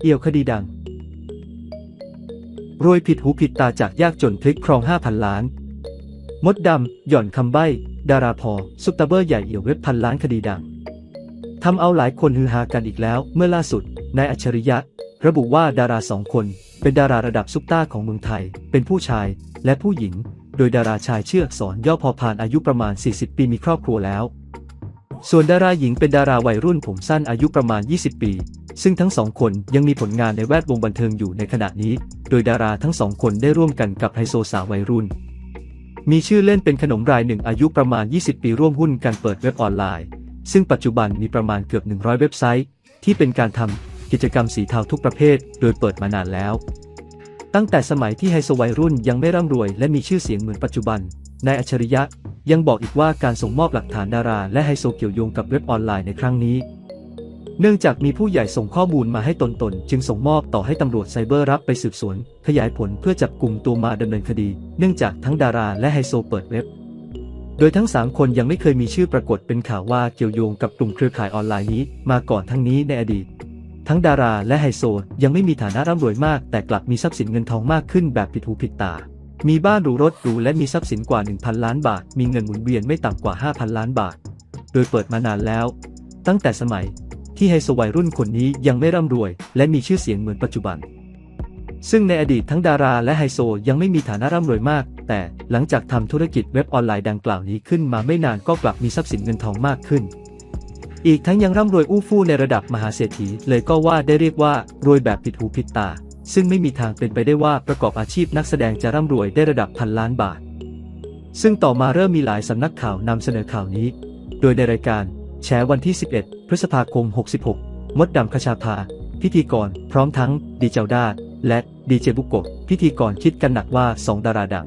เอี่ยวคดีดัง รวยผิดหูผิดตาจากยากจนพลิกครอง 5,000 ล้าน มดดำ หย่อนคำใบ้ ดาราพอ ซุปตาเบอร์ใหญ่เอี่ยวเว็บพันล้านคดีดังทำเอาหลายคนฮือฮากันอีกแล้ว เมื่อล่าสุด นายอัจฉริยะ ระบุว่าดาราสองคน เป็นดาราระดับซุปตาของเมืองไทย เป็นผู้ชายและผู้หญิง โดยดาราชายเชื่ออักษรย่อพอพานอายุประมาณ 40 ปีมีครอบครัวแล้ว ส่วนดาราหญิงเป็นดาราวัยรุ่นผมสั้นอายุประมาณ 20 ปี ซึ่งทั้งสองคนยังมีผลงานในแวดวงบันเทิงอยู่ในขณะนี้ โดยดาราทั้งสองคนได้ร่วมกันกับไฮโซสาววัยรุ่น มีชื่อเล่นเป็นขนมรายหนึ่งอายุประมาณ 20 ปีร่วมหุ้นกันเปิดเว็บออนไลน์ ซึ่งปัจจุบันมีประมาณเกือบ 100 เว็บไซต์ ที่เป็นการทำกิจกรรมสีเทาทุกประเภท โดยเปิดมานานแล้ว ตั้งแต่สมัยที่ไฮโซวัยรุ่นยังไม่ร่ำรวยและมีชื่อเสียงเหมือนปัจจุบันนายอัจฉริยะ ยังบอกอีกว่าการส่งมอบหลักฐานดารา และไฮโซเกี่ยวโยงกับเว็บออนไลน์ในครั้งนี้ เนื่องจากมีผู้ใหญ่ส่งข้อมูลมาให้ตนตน จึงส่งมอบต่อให้ตำรวจไซเบอร์รับไปสืบสวน ขยายผลเพื่อจับกลุ่มตัวมาดำเนินคดี เนื่องจากทั้งดาราและไฮโซเปิดเว็บ โดยทั้ง 3 คนยังไม่เคยมีชื่อปรากฏเป็นข่าวว่าเกี่ยวโยงกับกลุ่มเครือข่ายออนไลน์นี้ มาก่อนทั้งนี้ในอดีตทั้งดาราและไฮโซยังไม่มีฐานะร่ำรวยมาก แต่กลับมีทรัพย์สินเงินทองมากขึ้นแบบผิดหูผิดตา มีบ้านหรูรถหรูและมีทรัพย์สินกว่า 1,000 ล้านบาท มีเงินหมุนเวียนไม่ต่ำกว่า 5,000 ล้านบาท โดยเปิดมานานแล้ว ตั้งแต่สมัยที่ไฮโซวัยรุ่นคนนี้ยังไม่ร่ำรวย และมีชื่อเสียงเหมือนปัจจุบัน ซึ่งในอดีตทั้งดาราและไฮโซยังไม่มีฐานะร่ำรวยมาก แต่หลังจากทำธุรกิจเว็บออนไลน์ดังกล่าวนี้ขึ้นมาไม่นานก็กลับมีทรัพย์สินเงินทองมากขึ้น อีกทั้งยังร่ำรวยอู้ฟู่ในระดับมหาเศรษฐีเลยก็ว่าได้เรียกว่ารวยแบบผิดหูผิดตา ซึ่งไม่มีทางเป็นไปได้ว่าประกอบอาชีพนักแสดงจะร่ำรวยได้ระดับพันล้านบาท ซึ่งต่อมาเริ่มมีหลายสำนักข่าวนำเสนอข่าวนี้ โดยในรายการแฉวันที่ 11 พฤษภาคม 66 มดดำคชาภา พิธีกร พร้อมทั้ง ดีเจลดา และดีเจบุกโกะพิธีกรคิดกันหนักว่าสองดาราดัง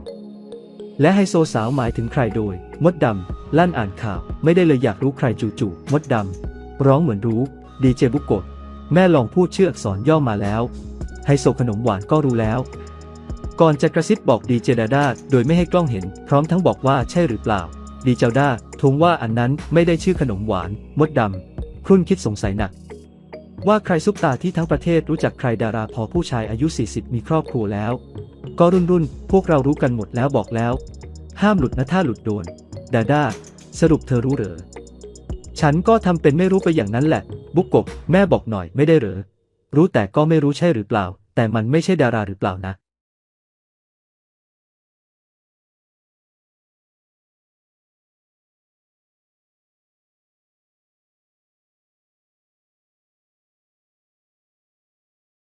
และไฮโซสาวหมายถึงใครโดย มดดำลั่นอ่านข่าว ไม่ได้เลยอยากรู้ใครจู่ๆมดดำร้องเหมือนรู้ ดีเจบุกโกะแม่ลองพูดชื่ออักษรย่อมาแล้ว ไฮโซขนมหวานก็รู้แล้ว ก่อนจะกระซิบบอกดีเจดาด้าโดยไม่ให้กล้องเห็น พร้อมทั้งบอกว่าใช่หรือเปล่า ดีเจด้าทวงว่าอันนั้นไม่ได้ชื่อขนมหวาน มดดำครุ่นคิดสงสัยหนัก ว่าใครซุปตาที่ทั้งประเทศรู้จักใครดาราพอผู้ชายอายุ 40 มีครอบครัวแล้ว ก็รุ่นรุ่นพวกเรารู้กันหมดแล้วบอกแล้ว ห้ามหลุดนะถ้าหลุดโดน ดาด้าสรุปเธอรู้เหรอ ฉันก็ทำเป็นไม่รู้ไปอย่างนั้นแหละ บุกกบแม่บอกหน่อยไม่ได้เหรอ รู้แต่ก็ไม่รู้ใช่หรือเปล่า แต่มันไม่ใช่ดาราหรือเปล่านะ